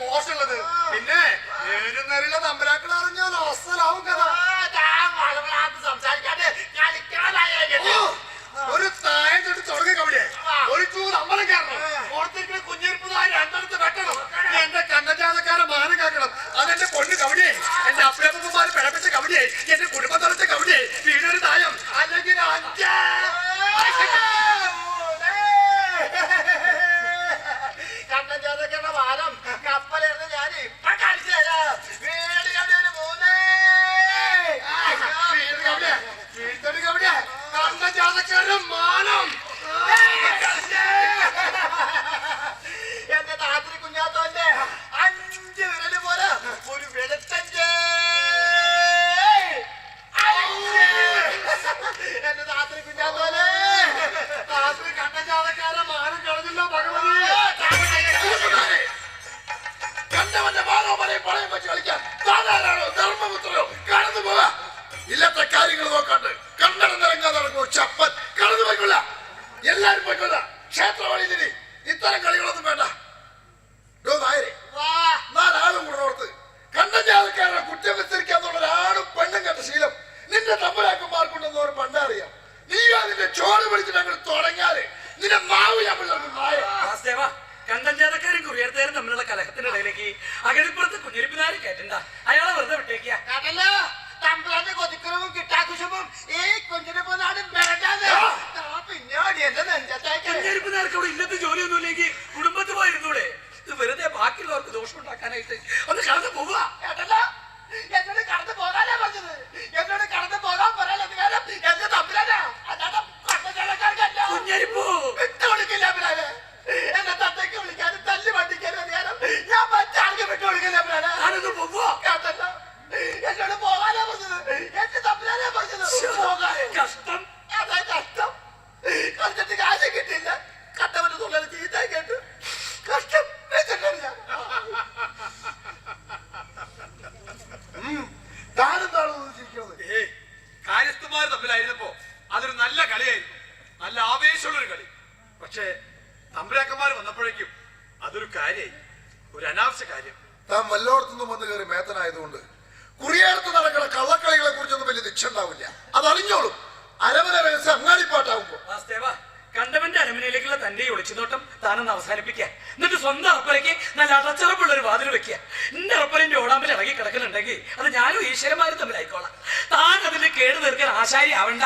മോശമുള്ളത്. പിന്നെ ഏഴുന്നേരിലെ തമ്പരാക്കൾ അറിഞ്ഞാൽ അസലാവും കഥ ഒരു തായം തൊട്ട് തുടങ്ങി കവിടെ ഒരു ചൂട് അമ്പലം കയറണം. പുറത്തേക്ക് കുഞ്ഞിരിപ്പതായി രണ്ടിടത്ത് വെട്ടണം. എന്റെ കണ്ണജാതക്കാരെ മാനം കാക്കണം. അതെന്റെ കൊണ്ട് കവിടെ എന്റെ അപ്പനപ്പന്മാരെ പിഴപ്പിച്ച കവിടെ എന്റെ കുടുംബം മാനവമലയും പണയം വെച്ച് കളിക്കാൻ താനാരാണോ ധർമ്മപുത്രനോ കടന്നു പോവാ ഇല്ലാത്ത കാര്യങ്ങൾ നോക്കാണ്ട് കണ്ണടം നിറങ്ങാൻ നടക്കുമോ? ചപ്പൻ കടന്നു പോയിക്കൊള്ള. എല്ലാരും പോയിക്കൊള്ള. കഷ്ടം. അതാ കഷ്ടം. കളിച്ചിട്ട് കാശ് കിട്ടില്ല കട്ടവന്റെ തൊള്ളൽ ചീത്ത കേട്ടു. കഷ്ടം. കാര്യസ്ഥന്മാർ തമ്മിലായിരുന്നപ്പോ അതൊരു നല്ല കളിയായിരുന്നു. നല്ല ആവേശമുള്ള ഒരു കളി. പക്ഷേ തമ്പുരാക്കന്മാർ വന്നപ്പോഴേക്കും അതൊരു കാര്യമായി ഒരു അനാവശ്യ കാര്യം. താൻ വല്ലോടത്തുനിന്നും വന്ന് കയറി മേത്തനായതുകൊണ്ട് കുറിയേടത്ത് നടക്കുന്ന കള്ളക്കളികളെ കുറിച്ചൊന്നും വലിയ നിക്ഷ ഉണ്ടാവില്ല. അത് അറിഞ്ഞോളും അരമന വേസ് അങ്ങാടിപ്പാട്ടാവുമ്പോ കണ്ടവന്റെ അരമനയിലേക്കുള്ള തന്റെ ഒളിച്ചുനോട്ടം താനൊന്ന് അവസാനിപ്പിക്കുക. എന്നിട്ട് സ്വന്തം അറപ്പരയ്ക്ക് നല്ല അടച്ചറപ്പുള്ള ഒരു വാതിൽ വെക്കുക. എന്റെ അറപ്പലിന്റെ ഓടാമ്പിൽ ഇറങ്ങി കിടക്കുന്നുണ്ടെങ്കിൽ അത് ഞാനും ഈശ്വരന്മാരും തമ്മിലായിക്കോളാം താൻ അതിന്റെ കേട് തീർക്കാൻ ആശാരി ആവണ്ട.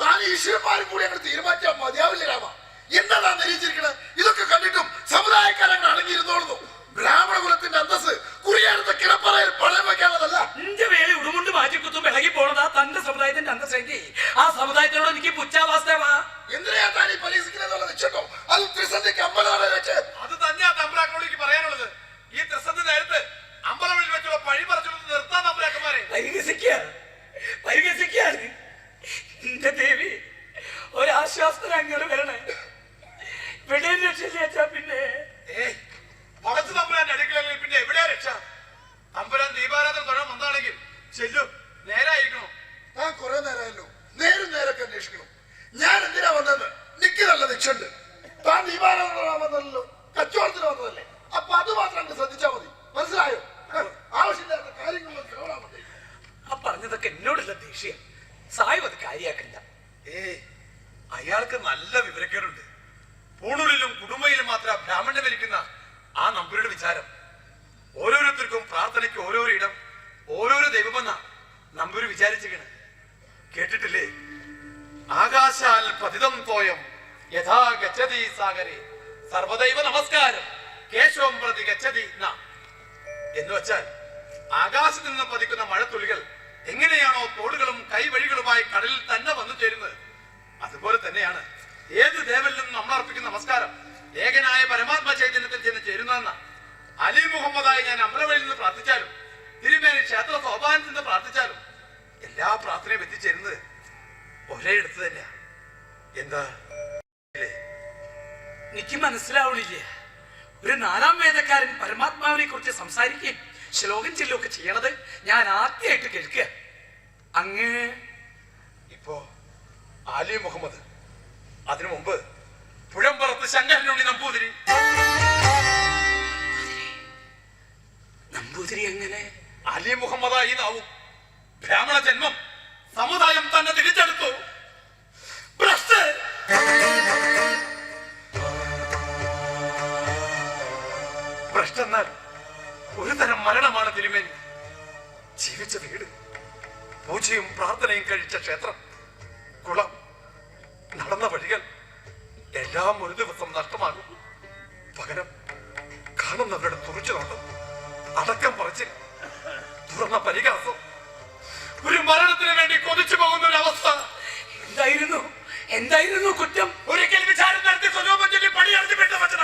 താൻ ഈശ്വരന്മാരും കൂടി അങ്ങനെ തീരുമാനിച്ചാൽ മതിയാവില്ല രാമ. എന്താ താൻ നിരീക്ഷിക്കണത് ഇതൊക്കെ കണ്ടിട്ടും സമുദായക്കാരങ്ങൾ അടങ്ങിയിരുന്നോളുന്നു. ബ്രാഹ്മണ കുലത്തിന്റെ അന്തസ് കുറിയാനത്തെ കിടപ്പറയിൽ സമുദായത്തിന്റെ ആ സമുദായത്തിനോട് എനിക്ക് പുച്ഛാ വാസ്തവ എന്തിനാ താൻ ഈ പരീക്ഷിക്കുന്നതെന്നുള്ള നിശ്ചട്ടോ അത് ത്രിസന്ധിക്ക് അമ്പലം വെച്ച്? അത് തന്നെയാ തമ്പുരാക്കനോട് പറയാനുള്ളത്. ഈ ത്രിസന്ധി നേരത്ത് അമ്പലവഴി വെച്ചുള്ള പഴി പറിച്ചുള്ളത് നിർത്താൻ തമ്പുരാക്കന്മാരെ. എന്റെ ദേവി ഒരാശ്വാസത്തിന് അങ്ങോട്ട് വരണേ. ഇവിടെ രക്ഷിച്ചാ പിന്നെ. ഏയ് പടച്ചു തമ്പുരാന്റെ അടുക്കളയിൽ പിന്നെ എവിടെയാ രക്ഷ? തമ്പുരാൻ ദീപാരാധന തൊഴാൻ വന്നാണെങ്കിൽ ചെല്ലും. താൻ കുറെ നേരമല്ലോ നേരും നേരൊക്കെ അന്വേഷിക്കണം. ഞാൻ എന്തിനാ വന്നത് നിക്ക് നല്ല നിക്ഷണ്ട് താൻ ദീപാരാധന വന്നല്ലോ കച്ചവടത്തിന് വന്നതല്ലേ. അപ്പൊ അത് മാത്രം അങ്ങ് ശ്രദ്ധിച്ചാ മതി. മനസ്സിലായോ? ആവശ്യമില്ലാത്ത കാര്യങ്ങളൊന്നും കേറാൻ മതി. ആ പറഞ്ഞതൊക്കെ എന്നോടുള്ള ദേഷ്യം. സായു അത് കാര്യാക്കണ്ട. ഏ അയാൾക്ക് നല്ല വിവരക്കേടുണ്ട്. പൂണൂരിലും കുടുംബയിലും മാത്രം ബ്രാഹ്മണ്യം ഭരിക്കുന്ന ആ നമ്പൂരുടെ വിചാരം. ഓരോരുത്തർക്കും പ്രാർത്ഥനയ്ക്ക് ഓരോരോ ഇടം ഓരോരോ ദൈവമെന്ന നമ്പൂര് വിചാരിച്ചിരിക്കണ്. കേട്ടിട്ടില്ലേ? ആകാശാൽ പതിതം തോയം യഥാ ഗച്ഛതി സാഗരെ. സർവദൈവ നമസ്കാരം. കേശവം പ്രതി ഗച്ഛതി എന്ന് വെച്ചാൽ ആകാശത്ത് നിന്ന് പതിക്കുന്ന മഴത്തുള്ളികൾ എങ്ങനെയാണോ തോടുകളും കൈവഴികളുമായി കടലിൽ തന്നെ വന്നു ചേരുന്നത്? അതുപോലെ തന്നെയാണ് ഏത് ദേവനിലും നമ്മൾ അർപ്പിക്കുന്ന നമസ്കാരം? ഏകനായ പരമാത്മ ചൈതന്യത്തിൽ ചെന്ന് ചേരുന്നതെന്ന. അലി മുഹമ്മദായി ഞാൻ അമ്പലവഴിയിൽ നിന്ന് പ്രാർത്ഥിച്ചാലും തിരുമേനി ക്ഷേത്ര സോപാനത്തിൽ നിന്ന് പ്രാർത്ഥിച്ചാലും എല്ലാ പ്രാർത്ഥനയും എത്തിച്ചേരുന്നത് ഒരേ ഇടത്ത് തന്നെയാ. എന്താ? എനിക്ക് മനസ്സിലാവണില്ല? ഒരു നാലാം വേദക്കാരൻ പരമാത്മാവിനെ കുറിച്ച് സംസാരിക്കുകയും ശ്ലോകം ചെല്ലുകയൊക്കെ ചെയ്യണത് ഞാൻ ആദ്യമായിട്ട് കേൾക്കുക. അങ്ങ് ഇപ്പോ ആലി മുഹമ്മദ് അതിനു മുമ്പ് പുഴമ്പറത്ത് ശങ്കരനുണ്ണി നമ്പൂതിരി. നമ്പൂതിരി എങ്ങനെ? ആലി മുഹമ്മദായി നാവും. ബ്രാഹ്മണ ജന്മം സമുദായം തന്നെ തിരിച്ചെടുത്തു. ഭ്രഷ്ട്! ഒരു തരം മരണമാണ് തിരുമേനി. ജീവിച്ച വീട് പൂജയും പ്രാർത്ഥനയും കഴിച്ച ക്ഷേത്രം കുളം നടന്ന വഴികൾ എല്ലാം ഒരു ദിവസം നഷ്ടമാകും. പകരം കാണുന്നവരുടെ തുറച്ചു നോട്ടം അടക്കം പറച്ചിൽ തുറന്ന പരിഹാസം. ഒരു മരണത്തിന് വേണ്ടി കൊതിച്ചു പോകുന്ന ഒരു അവസ്ഥ. എന്തായിരുന്നു? എന്തായിരുന്നു കുറ്റം? ഒരിക്കൽ വിചാരം നടത്തി സ്വരൂപം ചൊല്ലി പണി അറിഞ്ഞിട്ട് വച്ചന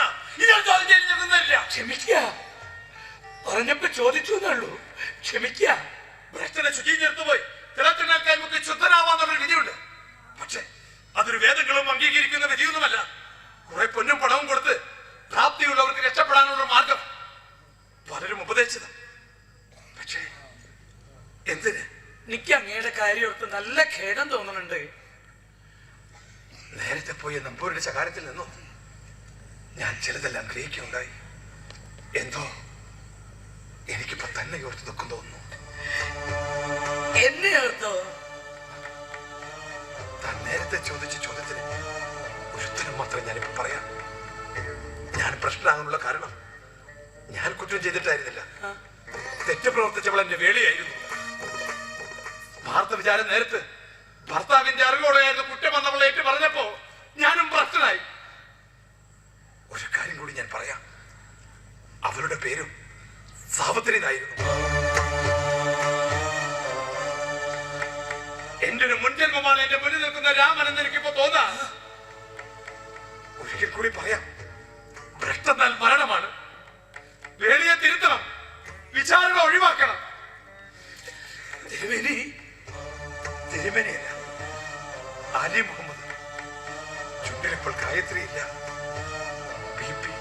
ചോദ്യം നിൽക്കുന്നില്ല ക്ഷമിക്കുക. പറഞ്ഞപ്പോ ചോദിച്ചു എന്നുള്ളൂ ക്ഷമിക്കുക. ഭ്രഷ്ടനെ ശുചി നിർത്തുപോയി നല്ല ഖേദം തോന്നുന്നുണ്ട്. നേരത്തെ പോയി നമ്പൂരിന്റെ ശകാരത്തിൽ നിന്നു. ഞാൻ ചിലതെല്ലാം ഗ്രഹിക്കുന്നുണ്ടായി എന്തോ എനിക്കിപ്പോ തന്നെ ഓർത്ത് ദുഃഖം തോന്നുന്നു. എന്നെ ഓർത്തോ? താൻ നേരത്തെ ചോദിച്ച ചോദ്യത്തിന് ഒരുത്തരം മാത്രം ഞാനിപ്പോ പറയാം ഞാൻ പ്രശ്നമാകാനുള്ള കാരണം ഞാൻ കുറ്റം ചെയ്തിട്ടായിരുന്നില്ല. തെറ്റ് പ്രവർത്തിച്ചവൾ എന്റെ വേളിയായിരുന്നു. ഭാരത വിചാരം നേരത്ത് ഭർത്താവിന്റെ അറിവോടെയായിരുന്നു കുറ്റം വന്നവളെ ഏറ്റു പറഞ്ഞപ്പോ ഞാനും ഭ്രഷ്ടനായി. ഒരു കാര്യം കൂടി ഞാൻ പറയാം. അവരുടെ പേരും സാവത്രി എന്നായിരുന്നു എന്റെ ഒരു മുൻജന്മമാണ് എന്റെ മുന്നിൽ നിൽക്കുന്ന രാമൻ എന്ന് എനിക്കിപ്പോ തോന്നാ. ഒരിക്കൽ കൂടി പറയാം. ഭ്രഷ്ടന്നാൽ മരണമാണ്. വേലിയെ തിരുത്തണം. വിചാരണ ഒഴിവാക്കണം. തിരുമേനി അലിമനയില്ല അലി മുഹമ്മദ്. ചുണ്ടിൽ ഇപ്പോൾ ഗായത്രി ഇല്ല ബി പി.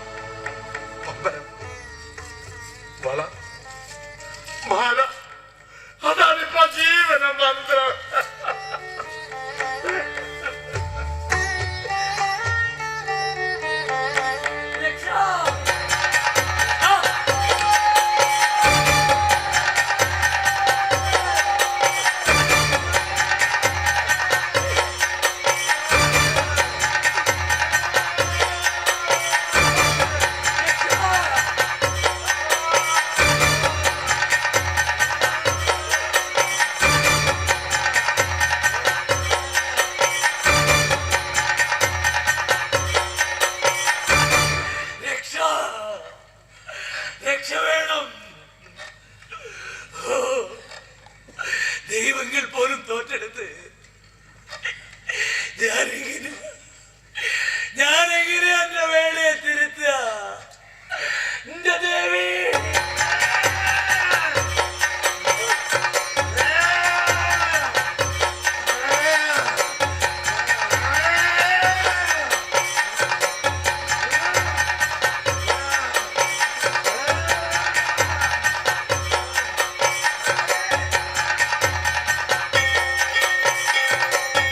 പമ്പരം. വള. മാല. അതാണ് ജീവന മന്ത്രം. രക്ഷ ദൈവങ്ങൾ പോലും തോറ്റെടുത്ത് ഞാനെങ്ങനെ ഞാനെങ്ങനെ എന്റെ വേളയെ തിരുത്തുക. എന്റെ ദേവീ